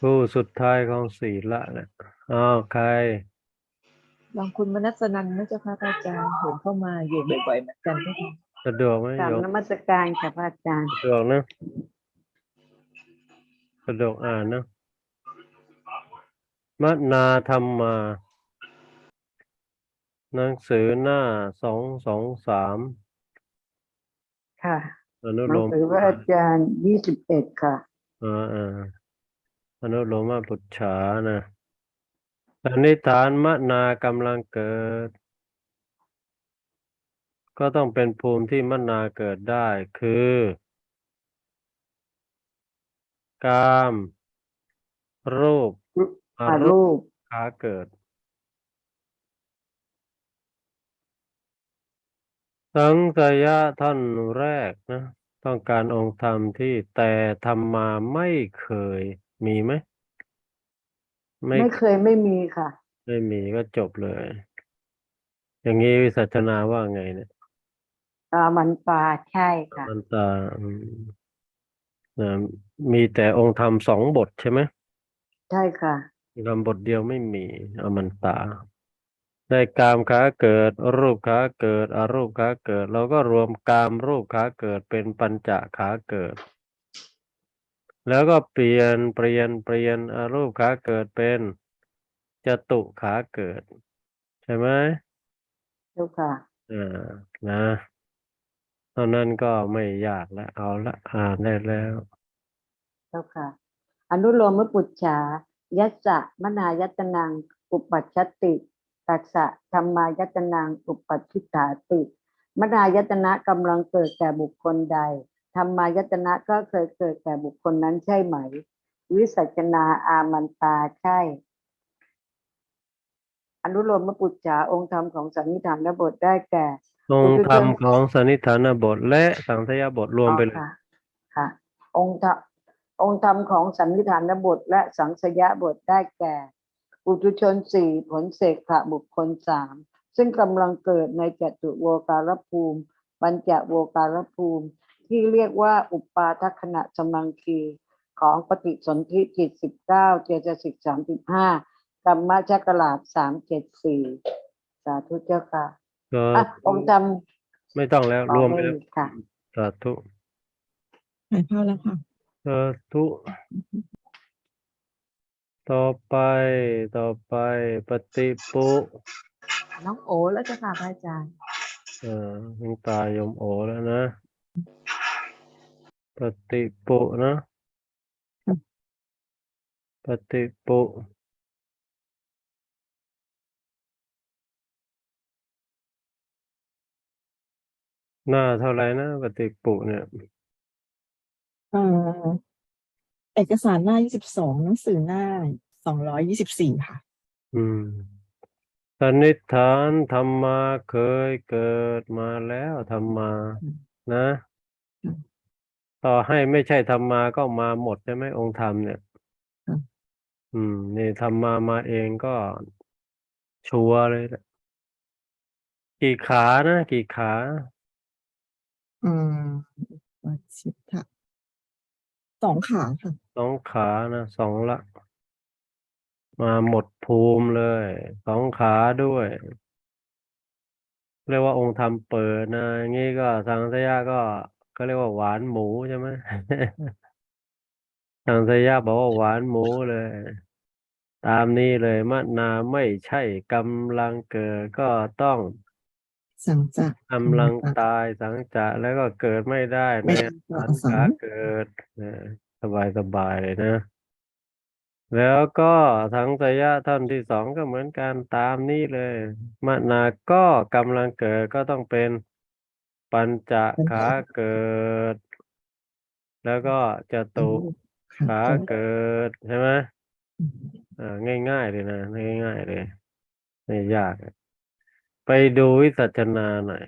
คู่สุดท้ายของศีละเนี่ยอ้าวใครลองคุณมนัสนันนะเจ้าค่ะพระอาจารย์เห็นเข้ามาอยู่บ่อยๆเหมือนกันเจ้าค่ะสะดวกไหมกราบโยมนมัสการค่ะพระอาจารย์ สะดวกนะสะดวกอ่านนะมนาธรรมาหนังสือหน้าสองสองสามค่ะอนุหโลนังมสือพระอาจารย์ยี่สิบเอ็ดค่ะ อ่าอ่าอ นุโลมปุจฉานะสันนิษฐานมนากำลังเกิด ก็ต้องเป็นภูมิที่มนาเกิดได้คือ กาม รูปอาอารูปรูปขาเกิด สังสยะท่านแรกนะ ต้องการองค์ธรรมที่แต่ทำมาไม่เคย มีไหมไม่ไม่เคยไม่มีค่ะ ไม่มีก็จบเลย อย่างนี้วิสัชนาว่าไงเนี่ยตามันปลาใช่ค่ะ มันตาอืมนะมีแต่องค์ธรรมสองบทใช่ไหมใช่ค่ะคำบทเดียวไม่มีอมันตา ได้กามขาเกิด รูปขาเกิดอารูปขาเกิด เราก็รวมกามรูปขาเกิดเป็นปัญจขาเกิด แล้วก็เปลี่ยนเปลี่ยนเปลี่ยนอารูปขาเกิดเป็นจตุขาเกิด ใช่ไหมเจ้าค่ะอ่านะเท่านั้นก็ไม่ยากแล้วเอาละอ่านได้แล้วเจ้าค่ะ อนุโลมปุจฉายัสสะมนายัตนัง อุปัชชติตัสสะธรรมายัตนัง อุปัชชิตาติ มนายตนะกำลังเกิดแก่บุคคลใด ธรรมายตนะก็เคยเกิดแก่บุคคลนั้นใช่ไหม วิสัชนาอามันตาใช่ อนุโลมปุจฉาองค์ธรรมของสันนิษฐานบทได้แก่ องค์ธรรมอุปชฌาย์ของสันนิฐานบทและสังทยบทรวมไปอ๋อเลยค่ะค่ะ องค์ธรรมองค์ธรรมของสันนิฐานบทและสังสยบทได้แก่ อุตุชนสี่ผลเสกขะบุคคลสามซึ่งกำลังเกิดในจตุโวการภูมิ ปัญจโวการภูมิ ที่เรียกว่าอุปาทัคขณะสมังคีของปฏิสนธิจิตสิบเก้าเจตสิกสามสิบห้ากรรมชักราชสามเจ็ดสี่สาธุเจ้าค่ะก็อะองค์ธรรมไม่ต้องแล้วอ๋อรวมไปไม่เลยมีค่ะสาธุหายเข้าแล้วค่ะสาธุต่อไปต่อไปปฏิปุน้องโอแล้วเจ้าค่ะพระอาจารย์ เอ่อหลวงตายมโอแล้วนะ ปฏิปุนะ ปฏิปุหน้าเท่าไหร่นะปฏิปุเนี่ยเอ่อเอกสารหน้า22หนังสือหน้า224ค่ะ อืมสันนิษฐานธรรมาเคยเกิดมาแล้วธรรมาอืมนะอืม ต่อให้ไม่ใช่ธรรมาก็มาหมดใช่ไหมองค์ธรรมเนี่ย อืมอืมนี่ธรรมามาเองก็ชัวร์เลยแหละกี่ขานะกี่ขา อืมวัชิตะสองขาค่ะสองขานะสองละ มาหมดภูมิเลย สองขาด้วย เรียกว่าองค์ธรรมเปิดนะอย่างนี้ก็ทางสยะก็ ก็เรียกว่าหวานหมูใช่ไหมทางสยะบอกว่าหวานหมูเลย ตามนี้เลยมะนาไม่ใช่กำลังเกิดก็ต้องสังจักกำลังตายสังจะแล้วก็เกิดไม่ได้ในไม่อต่อสังสัขางเกิดนะสบายสบายเลยนะ แล้วก็สังสยะท่านที่สองก็เหมือนกันตามนี้เลยมะนาก็กำลังเกิดก็ต้องเป็น ปัญจขาเกิด แล้วก็จตุขาเกิดใช่ไหมอ่าง่าย ๆ เลยนะง่ายๆเลยไม่ยาก ไปดูวิสัชนาหน่อย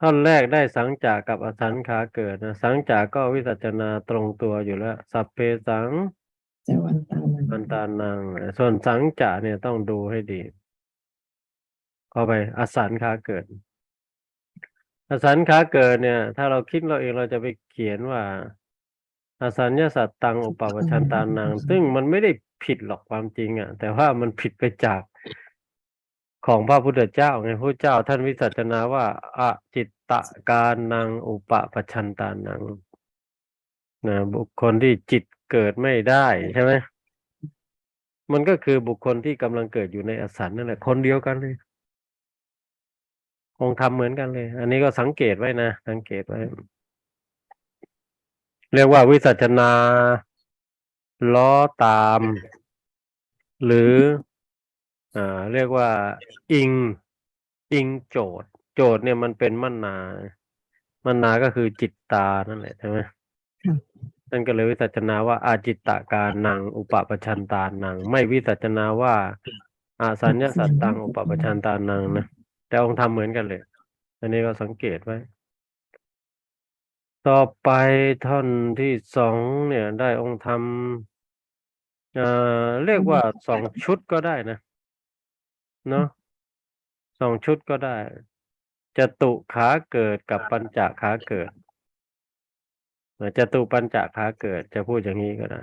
ท่อนแรกได้สังจากกับอสังขาเกิดนะสังจากก็วิสัชนาตรงตัวอยู่แล้ว สัพเพสังเจวันตานังอันตานังส่วนสังจะเนี่ยต้องดูให้ดีเข้าไปอสันขาเกิด อสันขาเกิดเนี่ย ถ้าเราคิดเราเองเราจะไปเขียนว่า อสัญญาสัตตังอุปปชันตานัง ซึ่งมันไม่ได้ผิดหรอกความจริงอะ แต่ว่ามันผิดไปจากของพระพุทธเจ้าไงพระเจ้าท่านวิสัชนาว่าอจิตตการนังอุปปชันตานังนะบุคคลที่จิตเกิดไม่ได้ใช่ไหมมันก็คือบุคคลที่กำลังเกิดอยู่ในอสันนั่นแหละคนเดียวกันเลย องค์ธรรมเหมือนกันเลย อันนี้ก็สังเกตไว้นะ สังเกตไว้ เรียกว่าวิสัชนาล้อตาม หรืออ่าเรียกว่าอิง อิงโจทย์ โจทย์เนี่ยมันเป็นมัณนา มัณนาก็คือจิตตานั่นแหละใช่ไหมนั่นก็เลยวิสัชนาว่าอาจิตตการนัง อุปปชันตานัง ไม่วิสัชนาว่าอาสัญญาสัตตังอุปปชันตานังนะ แต่องค์ธรรมเหมือนกันเลย อันนี้ก็สังเกตไว้ ต่อไปท่อนที่สองเนี่ย ได้องค์ธรรมเอ่อเรียกว่าสองชุดก็ได้นะเนาะสองชุดก็ได้จตุขาเกิดกับปัญจขาเกิดจตุปัญจขาเกิด จะพูดอย่างนี้ก็ได้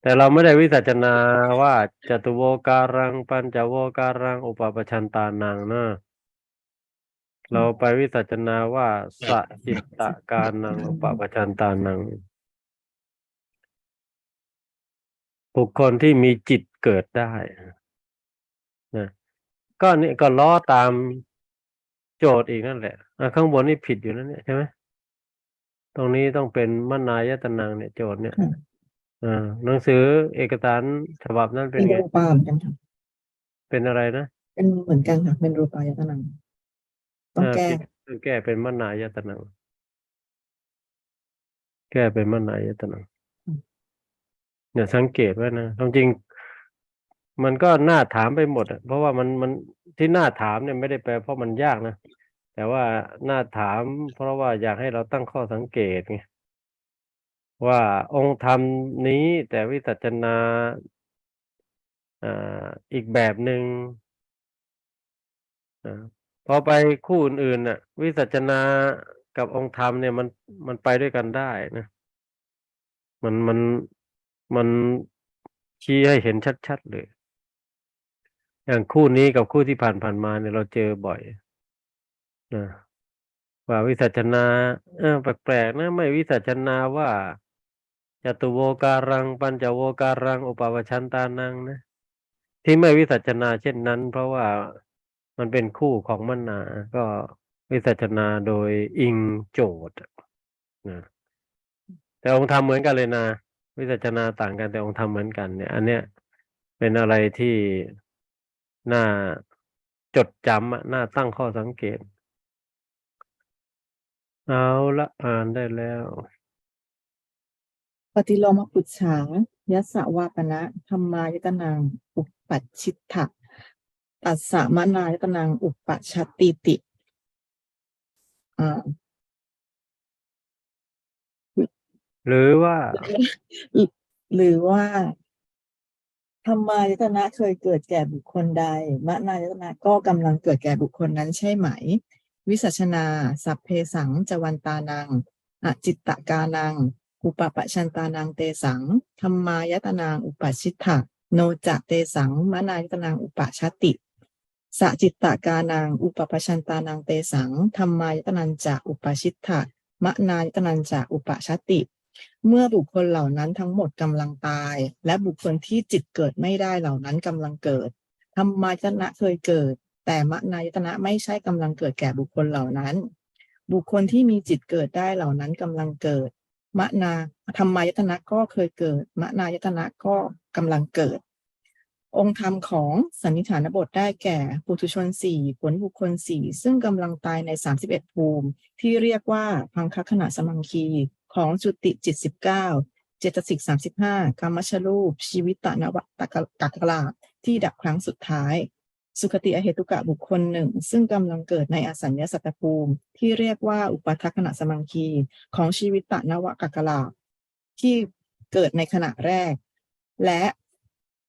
แต่เราไม่ได้วิสัชนาว่าจตุโวการัง ปัญจโวการัง อุปปชันตานังนะเราไปวิสัชนาว่าสจิตตการนังอุปปชันตานัง บุคคลที่มีจิตเกิดได้นะก็นี่ก็ล้อตามโจทย์อีกนั่นแหละข้างบนนี่ผิดอยู่นั่นเนี่ยใช่ไหมตรงนี้ต้องเป็นมนายตนังเนี่ยโจทย์เนี่ย อ่าหนังสือเอกสารฉบับนั้นเป็นเป็นไงรูปาเหมือนกันค่ะเป็นอะไรนะเป็นเหมือนกันค่ะเป็นรูปายตนังต้องาแก้ผิดต้องแก้เป็นมนายตนังแก้เป็นมนายตนังอืม เนี่ยสังเกตไว้นะความจริง มันก็น่าถามไปหมดอะเพราะว่ามันมันที่น่าถามเนี่ยไม่ได้แปลเพราะมันยากนะแต่ว่าน่าถาม เพราะว่าอยากให้เราตั้งข้อสังเกตไง ว่าองค์ธรรมนี้แต่วิสัชนาอีกแบบหนึ่งอ่าพอไปคู่อื่นๆน่ะ วิสัชนากับองค์ธรรมเนี่ยมันมันไปด้วยกันได้นะมันมันมันชี้ให้เห็นชัดๆเลย อย่างคู่นี้กับคู่ที่ผ่านๆมาเนี่ยเราเจอบ่อยนะว่าวิสัชนา เออแปลกๆนะ ไม่วิสัชนาว่า จตุโวการัง ปัญจโวการัง อุปาชันตานังนะที่ไม่วิสัชนาเช่นนั้น เพราะว่ามันเป็นคู่ของมนา ก็วิสัชนาโดยอิงโจทย์นะแต่องค์ธรรมเหมือนกันเลยนะ วิสัชนาต่างกันแต่องค์ธรรมเหมือนกันเนี่ย อันเนี้ยเป็นอะไรที่น่าจดจำน่าตั้งข้อสังเกต เอาละอ่านได้แล้ว ฏิโลมปุจฉายัสสะวาปนะธรรมายตนัง อุปปัชชิตถะตัสสะมนายตนัง อุปปัชชติติอ่าหรือว่า หรือว่าธรรมายตนะเคยเกิดแก่บุคคลใดมนายตนะก็กำลังเกิดแก่บุคคลนั้นใช่ไหม วิสัชนา สัพเพสังจวันตานังอจิตตกานัง อุปปชันตานังเตสังธรรมายตนางอุปชิตถะโนจะเตสังมนายตนางอุปชติสจิตตกานังอุปปชันตานังเตสังธรรมายตนันจะอุปชิตถะมะนายตนันจะอุปชติ เมื่อบุคคลเหล่านั้นทั้งหมดกำลังตาย และบุคคลที่จิตเกิดไม่ได้เหล่านั้นกำลังเกิดธรรมายตนะเคยเกิด แต่มนายตนะไม่ใช่กำลังเกิดแก่บุคคลเหล่านั้น บุคคลที่มีจิตเกิดได้เหล่านั้นกำลังเกิด มนาธรรมายตนะก็เคยเกิด มนายตนะก็กำลังเกิด องค์ธรรมของสันนิฐานบทได้แก่ปุถุชนสี่ผลบุคคลสี่ซึ่งกำลังตายในสามสิบเอ็ดภูมิ ที่เรียกว่าพังคขณะสมังคีของจุติจิตสิบเก้าเจตสิกสามสิบห้ากรรมชรูป ชีวิตตนวัตกกักลาที่ดับครั้งสุดท้าย สุคติอเหตุกะบุคคลหนึ่ง ซึ่งกำลังเกิดในอสัญญาสัตตภูมิ ที่เรียกว่าอุปทัคขณะสมังคี ของชีวิตตนวกักลาที่เกิดในขณะแรก และ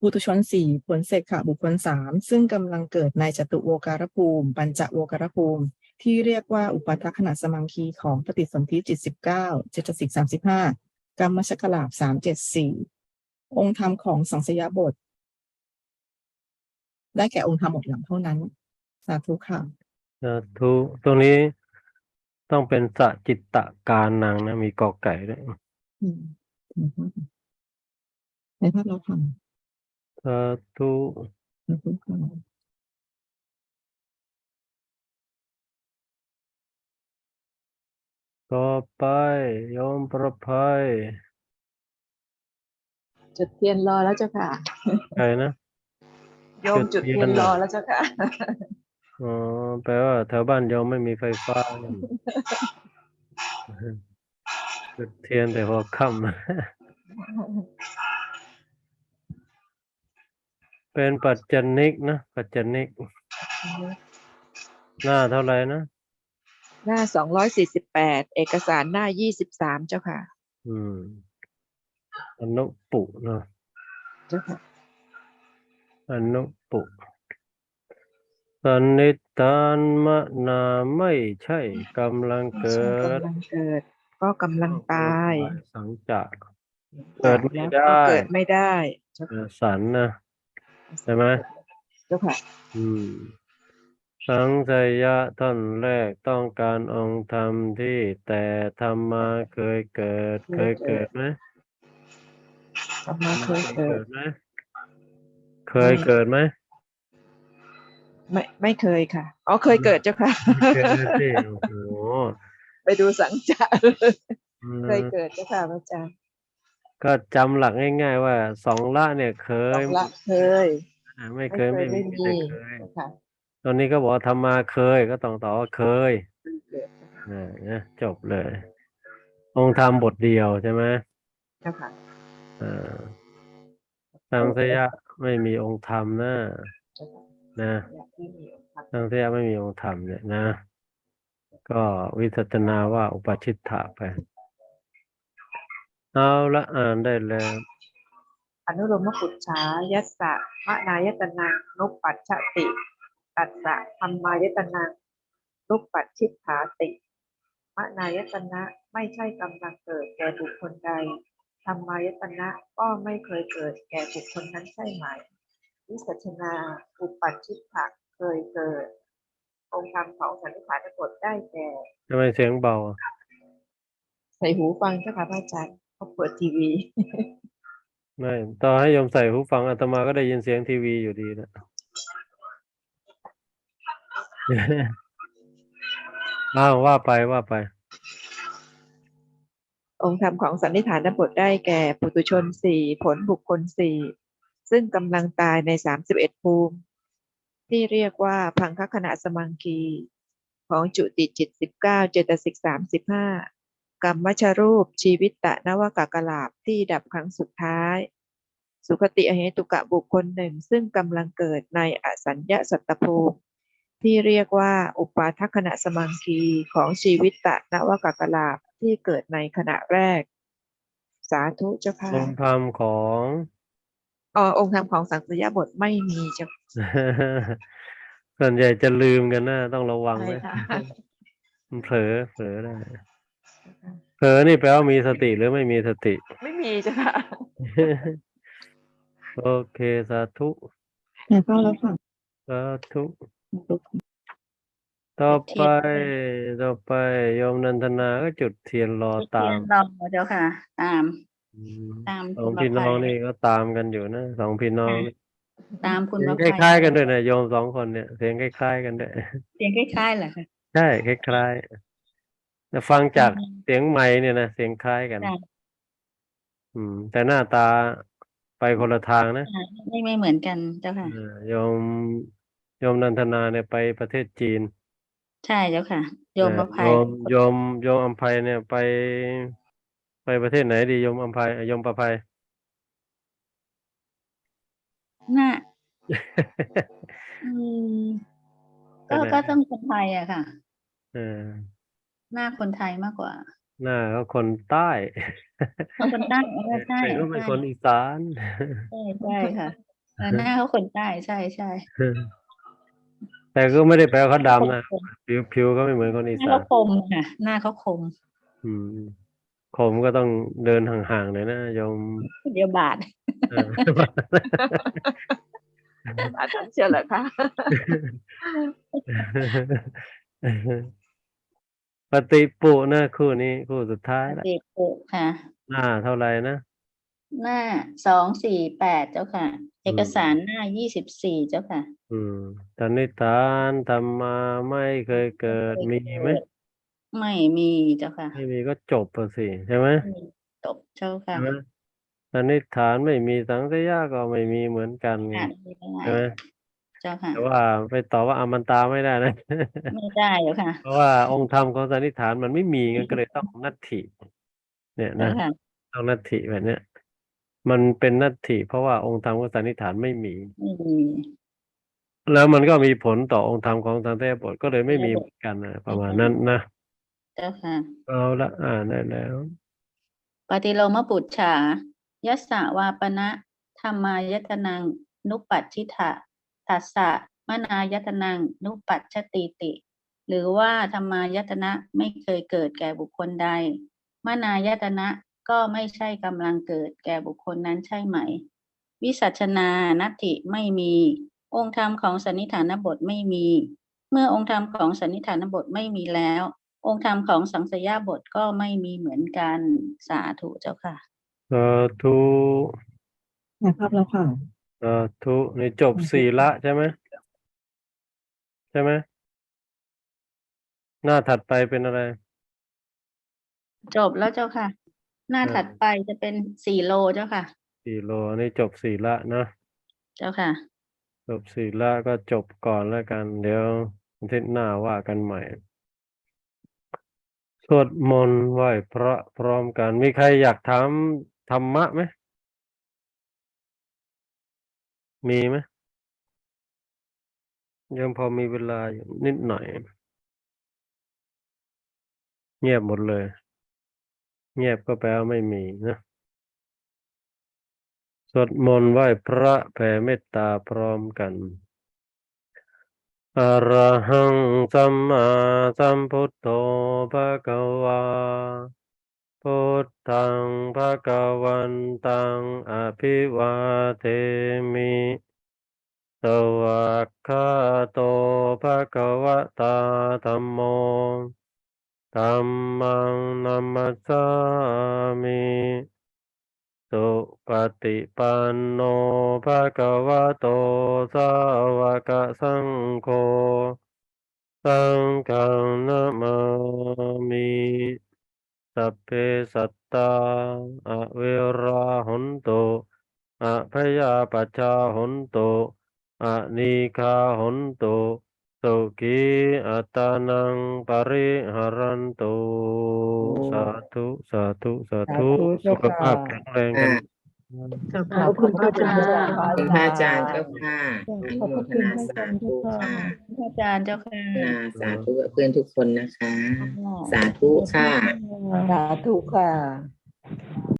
ปุถุชนสี่ผลเสกขะบุคคลสามซึ่งกำลังเกิดในจตุโวการภูมิ ปัญจโวการภูมิ ที่เรียกว่าอุปทัคขณะสมังคีของปฏิสนธิจิตสิบเก้าเจตสิกสามสิบห้ากรรมชกลาบสามเจ็ดสี่องค์ธรรมของสังสยาบท ได้แก่องค์ธรรมหมดหลังเท่านั้น สาธุค่ะสาธุตรงนี้ต้องเป็นสจิตตการนังนะ มีกอไก่ด้วยอืมในภาพเราทสาธุำสาธุค่ะต่อไปโยมประภัยจุดเทียนรอแล้วเจ้าค่ะใครนะ โยมจุจุดดเทียนเทียนเหรรออแล้วเจ้าค่ะอ๋อแปลว่าแถวบ้านโยมไม่มีไฟฟ้า จุดเทียนแต่พอค่ำเป็นปัจจนิกนะ ปัจจนิก หน้าเท่าไหร่นะ หน้าสองร้อยสี่สิบแปดเอกสารหน้ายี่สิบสามเจ้าค่ะ อืมอนุปุเนาะเจ้าค่ะ อนุปุสันนิตานมะนาไม่ใช่กำลังเกิไม่ใช่ดกำลังเกิด ก็กำลังตายสังจะเกิดไม่แล้วได้ก็เกิดไม่ได้เจ้าเอค่ะอสันนะใช่ไหม เจ้าค่ะ อืมสังสยะท่อนแรกต้องการองค์ธรรมที่แต่ธรรมาเคยเกิด เคยเกิดไหมธรรมะเคยเกิดไหม เคยเกิดไหมไม่ไม่เคยค่ะ อ๋อเคยเกิดเจ้าค่ะเคยสิโอ้โหไปดูสังจะอืมเคยเกิดเจ้าค่ะพระอาจารย์ก็จำหลักง่าย ๆ ว่าสองละเนี่ยเคสยองละเคยอ่าไม่ไม่เคเคยยไม่มีไม่มีแต่เคยเจ้าค่ะตอนนี้ก็บอกว่าธรรมาเคยก็ต้องตอบว่าเคยเกิดอ่านะจบเลย องค์ธรรมบทเดียวใช่ไหมเจ้าค่ะอ่าสังสยะ ไม่มีองค์ธรรมนะเจ้าค่ะนะอยากที่มีองค์ธรรมสังสยะไม่มีองค์ธรรมเนี่ยนะ ก็วิสัชนาว่าอุปชิตถะไปเอาละอ่านได้แล้วอนุโลมปุจฉายัสสะมะนายตนังนุปปัชชติ ตัสสะธรรมายตนังนุปปัชชิตถาติ มะนายตนะไม่ใช่กำลังเกิดแก่บุคคลใด ธรรมายตนะก็ไม่เคยเกิดแก่บุคคลนั้นใช่ไหม วิสัชนาอุปปัชชิตถะเคยเกิด องค์ธรรมของสันนิษฐานบทได้แก่ทำไมเสียงเบาอะใส่หูฟังเจ้าค่ะพระอาจารย์เขาเปิดทีวี ไม่ต่อให้โยมใส่หูฟังอาตมาก็ได้ยินเสียงทีวีอยู่ดีนะ อ้าวว่าไปว่าไป องค์ธรรมของสันนิษฐานบทได้แก่ปุตุชนสี่ผลบุคคลสี่ซึ่งกำลังตายในสามสิบเอ็ดภูมิ ที่เรียกว่าพังคขณะสมังคี ของจุติจิตสิบเก้าเจตสิกสามสิบห้ากรรมชรูปชีวิตตะนวกากลาบที่ดับครั้งสุดท้าย สุคติอเหตุกะบุคคลหนึ่ง ซึ่งกำลังเกิดในอสัญญาสัตตภูมิ ที่เรียกว่าอุปาทัคขณะสมังคีของชีวิตตะนวกากลาบ ที่เกิดในขณะแรก สาธุเจ้าค่ะองค์ธรรมของอ๋อองค์ธรรมของสังสยบทไม่มีเจ้าส่วนใหญ่จะลืมกันนะต้องระวังใช่นะค่ะมันเผลอเผลอได้เผลอนี่แปลว่ามีสติหรือไม่มีสติ ไม่มีเจ้าค่ะโอเค สาธุในภาพเราทสาธุำ ต่อไปต่อไปโยมนันทนาก็จุดเทียนรอตามเทียนรอเจ้าค่ะ ตาม อืมตามสองคุณพี่น้องประภัยนี่ก็ตามกันอยู่นะสองพี่น้องนี่ตามคุณเสียงประคภัยล้ายๆกันด้วยนะโยมสองคนเนี่ยเสียงคล้ายๆกันด้วยเสียงคล้ายๆเหรอคะใช่คล้ายๆแต่ฟังจากเสียงไม้เนี่ยนะเสียงคล้ายกันค่ะอืม แต่หน้าตาไปคนละทางนะอ่าไม่ไม่เหมือนกันเจ้าค่ะเออโยมโยมนันทนาเนี่ยไปประเทศจีน ใช่เจ้าค่ะ โยมประภัยโยมโยมโยมอัมภัยเนี่ยไป ไปประเทศไหนดีโยมอัมภัยโยมประภัยน่าอืมก็ไปไหนก็ต้องคนไทยอะค่ะเออหน้าคนไทยมากกว่า หน้าก็คนใต้เขาคนใต้เออใช่แต่ก็เป็นใช่คนอีสานใช่ใช่ค่ะเออหน้าเขาคนใต้ใช่ใช่ แต่ก็ไม่ได้แปลว่าเขาดำนะคมผิวผิวก็ไม่เหมือนคนอีหน้าสาเขานคมค่ะหน้าเขาคม อืมคมก็ต้องเดินห่างๆหน่อยนะโยมเดี๋ยวบาทเออ อาจารย์เชื่อเหรอคะ ปฏิปุนะคู่นี้คู่สุดท้ายละเด็กปุค่ะ หน้าเท่าไหร่นะ หน้าสองสี่แปดเจ้าค่ะ เอกสารหน้ายี่สิบสี่เจ้าค่ะ อืมตอนนิทานธรรมาไม่เคยเกิดมีไหมไม่มีเจ้าค่ะไม่มีก็จบไปสิใช่ไหมไม่มีจบเจ้าค่ะใช่ไหมตอนนิทานไม่มีสังสยาก็ไม่มีเหมือนกันไงอ่านไม่ได้ใช่ไหมเจ้าค่ะแต่ว่าไปตอบว่าอมันตาไม่ได้นะ ไม่ได้เจ้าค่ะเพราะว่าองค์ธรรมของสันนิษฐานมันไม่มีงั้นก็เลยต้องนัตถิเนี่ยเจ้านะค่ะ ต้องนัตถิแบบเนี้ย มันเป็นนัตถิเพราะว่าองค์ธรรมของสันนิษฐานไม่มีไม่มี แล้วมันก็มีผลต่อองค์ธรรมของสันเทบทก็เลยไม่มีเหมือนกันนะประมาณนั้นนะเจ้าค่ะ เอาละอ่านได้แล้ว ปฏิโลมปุจฉายัสสะวาปณะธรรมายตนัง นุปัชชิทะตัสสะมนายตนัง นุปัชชติติ หรือว่าธรรมายตนะไม่เคยเกิดแก่บุคคลใด มนายตนะ ก็ไม่ใช่กำลังเกิดแก่บุคคลนั้นใช่ไหม วิสัชนานัตถิไม่มี องค์ธรรมของสันนิฐานบทไม่มี เมื่อองค์ธรรมของสันนิฐานบทไม่มีแล้ว องค์ธรรมของสังสยาบทก็ไม่มีเหมือนกันสาธุเจ้าค่ะสาธุนะครับแล้วค่ะสาธุในจบสี่ละใช่ไหมใช่ไหมหน้าถัดไปเป็นอะไร จบแล้วเจ้าค่ะ หน้าเออถัดไปจะเป็นสี่โลเจ้าค่ะ สี่โลอันนี้จบสี่ละนะ เจ้าค่ะ จบสี่ละก็จบก่อนแล้วกัน เดี๋ยวอาทิตย์หน้าว่ากันใหม่ สวดมนต์ไหว้พระพร้อมกัน มีใครอยากถามธรรมะไหม มีไหม ยังพอมีเวลาอยู่นิดหน่อย เงียบหมดเลย เงียบก็แปลว่าไม่มีนะสวดมนต์ไหว้พระแผ่เมตตาพร้อมกันอรหังสัมมาสัมพุทโธภะคะวาพุทธังภะคะวันตังอภิวาเทมิสวากขาโตภะคะวะตาธัมโม ธัมมังนัมมัสสามิสุปฏิปันโนภะคะวะโตสาวกสังโฆสังฆนะมามิสัพเพสัตตาอเวราหุนโตอพยาปัชชาหุนโตอนีคาหุนโต สุขีอัตานังปริหารันตุสาธุสาธุสาธุสุขภาพแข็งแรงกันขอบคุณพระอาจารย์ขอบคุณพระอาจารย์เจ้าค่ะอนุโมทนาสาธุค่ะพระอาจารย์เจ้าค่ะอนุโมทนาสาธุกับเพื่อนทุกคนนะคะ สาธุค่ะ สาธุค่ะ